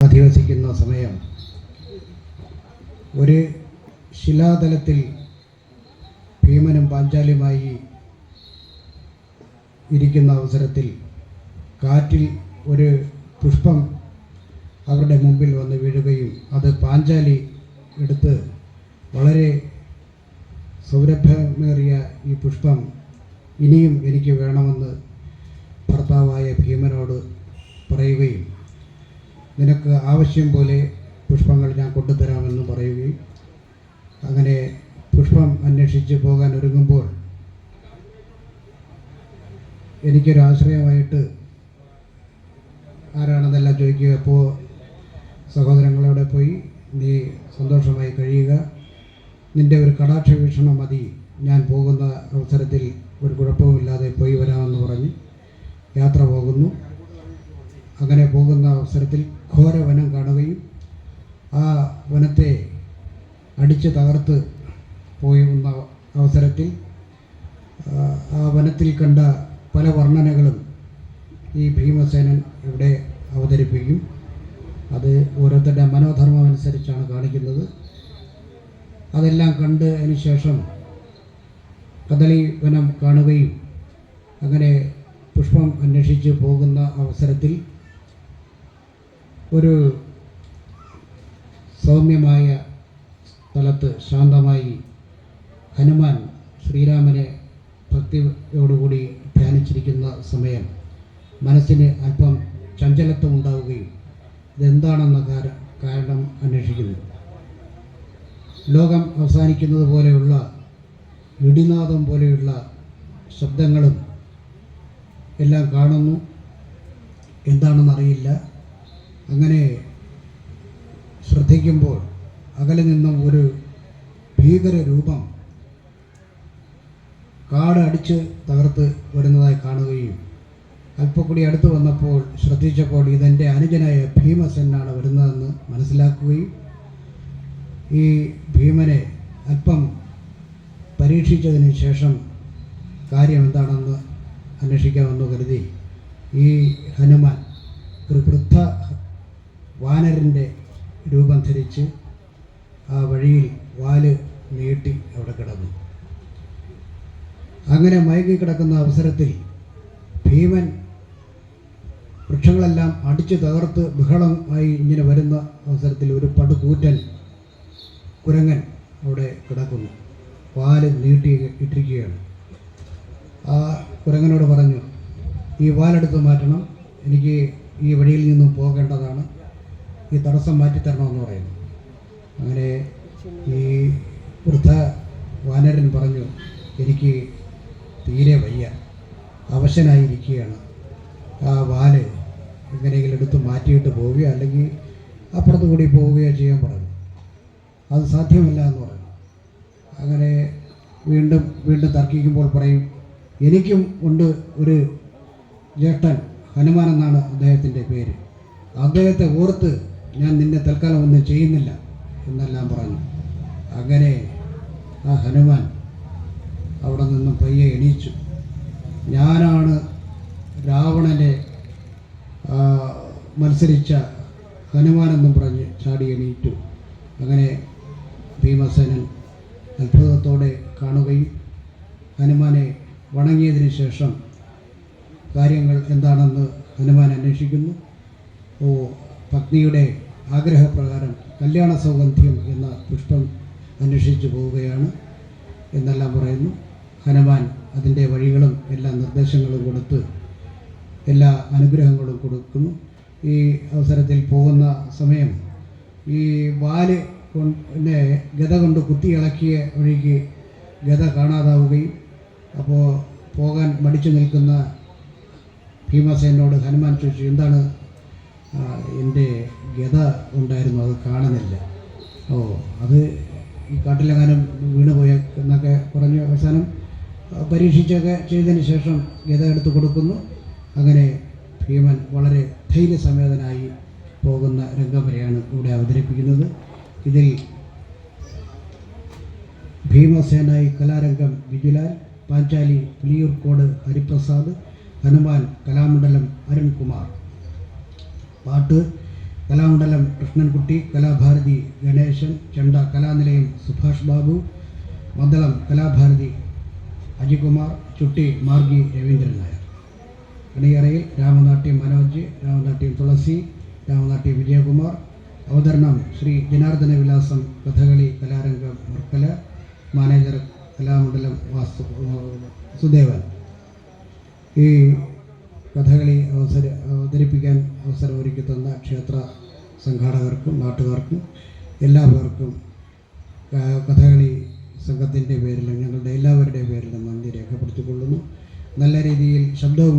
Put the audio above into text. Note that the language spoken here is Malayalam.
അധിവസിക്കുന്ന സമയം ഒരു ശിലാതലത്തിൽ ഭീമനും പാഞ്ചാലിയുമായി ഇരിക്കുന്ന അവസരത്തിൽ കാറ്റിൽ ഒരു പുഷ്പം അവരുടെ മുമ്പിൽ വന്ന് വീഴുകയും അത് പാഞ്ചാലി എടുത്ത് വളരെ സൗരഭ്യമേറിയ ഈ പുഷ്പം ഇനിയും എനിക്ക് വേണമെന്ന് ഭർത്താവായ ഭീമനോട് പറയുകയും നിനക്ക് ആവശ്യം പോലെ പുഷ്പങ്ങൾ ഞാൻ കൊണ്ടുതരാമെന്ന് പറയുകയും അങ്ങനെ പുഷ്പം അന്വേഷിച്ച് പോകാൻ ഒരുങ്ങുമ്പോൾ എനിക്കൊരു ആശ്രയമായിട്ട് ആരാണെന്നെല്ലാം ചോദിക്കുക. അപ്പോൾ സഹോദരങ്ങളോടെ പോയി നീ സന്തോഷമായി കഴിയുക. നിന്റെ ഒരു കടാക്ഷ വീക്ഷണം മതി. ഞാൻ പോകുന്ന അവസരത്തിൽ ഒരു കുഴപ്പവുമില്ലാതെ പോയി വരാമെന്ന് പറഞ്ഞ് യാത്ര പോകുന്നു. അങ്ങനെ പോകുന്ന അവസരത്തിൽ ഘോര വനം കാണുകയും ആ വനത്തെ അടിച്ച് തകർത്ത് പോയുന്ന അവസരത്തിൽ ആ, വനത്തിൽ കണ്ട പല വർണനകളും ഈ ഭീമസേനൻ ഇവിടെ അവതരിപ്പിക്കും. അത് ഓരോരുത്തരുടെ മനോധർമ്മം അനുസരിച്ചാണ് കാണിക്കുന്നത്. അതെല്ലാം കണ്ട് അതിന് ശേഷം കദളി വനം കാണുകയും അങ്ങനെ പുഷ്പം അന്വേഷിച്ച് പോകുന്ന അവസരത്തിൽ ഒരു സൗമ്യമായ സ്ഥലത്ത് ശാന്തമായി ഹനുമാൻ ശ്രീരാമനെ ഭക്തിയോടുകൂടി ധ്യാനിച്ചിരിക്കുന്ന സമയം മനസ്സിന് അല്പം ചഞ്ചലത്വം ഉണ്ടാവുകയും ഇതെന്താണെന്ന കാര- കാരണം അന്വേഷിക്കുന്നു. ലോകം അവസാനിക്കുന്നത് പോലെയുള്ള ഇടിനാദം പോലെയുള്ള ശബ്ദങ്ങളും എല്ലാം കാണുന്നു. എന്താണെന്നറിയില്ല. അങ്ങനെ ശ്രദ്ധിക്കുമ്പോൾ അകലെ നിന്നും ഒരു ഭീകര രൂപം കാട് അടിച്ച് തകർത്ത് വരുന്നതായി കാണുകയും അല്പക്കൂടി അടുത്ത് വന്നപ്പോൾ ശ്രദ്ധിച്ചപ്പോൾ ഇതെന്റെ അനുജനായ ഭീമസെന്നാണ് വരുന്നതെന്ന് മനസ്സിലാക്കുകയും ഈ ഭീമനെ അല്പം പരീക്ഷിച്ചതിന് ശേഷം കാര്യം എന്താണെന്ന് അന്വേഷിക്കാമെന്ന് കരുതി ഈ ഹനുമാൻ ഒരു വൃദ്ധ വാനരന്റെ രൂപം ധരിച്ച് ആ വഴിയിൽ വാൽ നീട്ടി അവിടെ കിടന്നു. അങ്ങനെ മയങ്ങി കിടക്കുന്ന അവസരത്തിൽ ഭീമൻ വൃക്ഷങ്ങളെല്ലാം അടിച്ചു തകർത്ത് ബഹളമായി ഇങ്ങനെ വരുന്ന അവസരത്തിൽ ഒരു പടുകൂറ്റൻ കുരങ്ങൻ അവിടെ കിടക്കുന്നു. വാൽ നീട്ടി ഇട്ടിരിക്കുകയാണ്. ആ കുരങ്ങനോട് പറഞ്ഞു ഈ വാലെടുത്ത് മാറ്റണം. എനിക്ക് ഈ വഴിയിൽ നിന്നും പോകേണ്ടതാണ്. ഈ തടസ്സം മാറ്റിത്തരണമെന്ന് പറയുന്നു. അങ്ങനെ ഈ വൃദ്ധ വാനരൻ പറഞ്ഞു എനിക്ക് തീരെ വയ്യ. അവശനായിരിക്കുകയാണ്. ആ വാൽ എങ്ങനെയെങ്കിലും എടുത്ത് മാറ്റിയിട്ട് പോവുകയോ അല്ലെങ്കിൽ അപ്പുറത്ത് കൂടി പോവുകയോ ചെയ്യാൻ പറഞ്ഞു. അത് സാധ്യമല്ല എന്ന് പറഞ്ഞു. അങ്ങനെ വീണ്ടും വീണ്ടും തർക്കിക്കുമ്പോൾ പറയും എനിക്കും ഉണ്ട് ഒരു ജ്യേഷ്ഠൻ. ഹനുമാൻ എന്നാണ് അദ്ദേഹത്തിന്റെ പേര്. അദ്ദേഹത്തെ ഓർത്ത് ഞാൻ നിന്നെ തൽക്കാലം ഒന്നും ചെയ്യുന്നില്ല എന്നെല്ലാം പറഞ്ഞു. അങ്ങനെ ആ ഹനുമാൻ അവിടെ നിന്നും പയ്യെ എണീച്ചു. ഞാനാണ് രാവണനെ മത്സരിച്ച ഹനുമാനെന്നും പറഞ്ഞ് ചാടി എണീറ്റു. അങ്ങനെ ഭീമസേനൻ അത്ഭുതത്തോടെ കാണുകയും ഹനുമാനെ വണങ്ങിയതിന് ശേഷം കാര്യങ്ങൾ എന്താണെന്ന് ഹനുമാൻ അന്വേഷിക്കുന്നു. ഓ പത്നിയുടെ ആഗ്രഹപ്രകാരം കല്യാണ സൗഗന്ധ്യം എന്ന പുഷ്പം അന്വേഷിച്ചു പോവുകയാണ് എന്നെല്ലാം പറയുന്നു. ഹനുമാൻ അതിന്റെ വഴികളും എല്ലാ നിർദ്ദേശങ്ങളും കൊടുത്ത് എല്ലാ അനുഗ്രഹങ്ങളും കൊടുക്കുന്നു. ഈ അവസരത്തിൽ പോകുന്ന സമയം ഈ വാൽ കൊണ്ട് ഗത കൊണ്ട് കുത്തി ഇളക്കിയ വഴിക്ക് ഗത കാണാതാവുകയും അപ്പോൾ പോകാൻ മടിച്ചു നിൽക്കുന്ന ഭീമസേനോട് ഹനുമാൻ ചോദിച്ചു എന്താണ് എന്റെ ഗത ഉണ്ടായിരുന്നു അത് കാണുന്നില്ല. ഓ അത് ഈ കാട്ടിലെങ്ങാനും വീണുപോയ എന്നൊക്കെ പറഞ്ഞ് അവസാനം പരീക്ഷിച്ചൊക്കെ ചെയ്തതിന് ശേഷം ഗത എടുത്ത് കൊടുക്കുന്നു. അങ്ങനെ ഭീമൻ വളരെ ധൈര്യസമേതനായി പോകുന്ന രംഗം വരെയാണ് ഇവിടെ അവതരിപ്പിക്കുന്നത്. ഇതിൽ ഭീമസേനായി കലാരംഗം വിജുലാൽ പാഞ്ചാലി പുലിയൂർക്കോട് ഹരിപ്രസാദ് ഹനുമാൻ കലാമണ്ഡലം അരുൺകുമാർ. പാട്ട് കലാമണ്ഡലം കൃഷ്ണൻകുട്ടി കലാഭാരതി ഗണേശൻ ചെണ്ട കലാനിലയം സുഭാഷ് ബാബു മദ്ദളം കലാഭാരതി അജികുമാർ ചുട്ടി മാർഗി രവീന്ദ്രൻ നായർ. അണിയറയിൽ രാമനാട്യം മനോജ് രാമനാട്യം തുളസി രാമനാട്യം വിജയകുമാർ അവതരണം ശ്രീ ജനാർദ്ദന വിലാസം കഥകളി കലാരംഗം വർക്കല മാനേജർ കലാമണ്ഡലം വാസ്തു സുദേവൻ. സംഘാടകർക്കും നാട്ടുകാർക്കും എല്ലാവർക്കും കഥകളി സംഘത്തിന്റെ പേരിലും ഞങ്ങളുടെ എല്ലാവരുടെയും പേരിലും നന്ദി രേഖപ്പെടുത്തിക്കൊള്ളുന്നു. നല്ല രീതിയിൽ ശബ്ദവും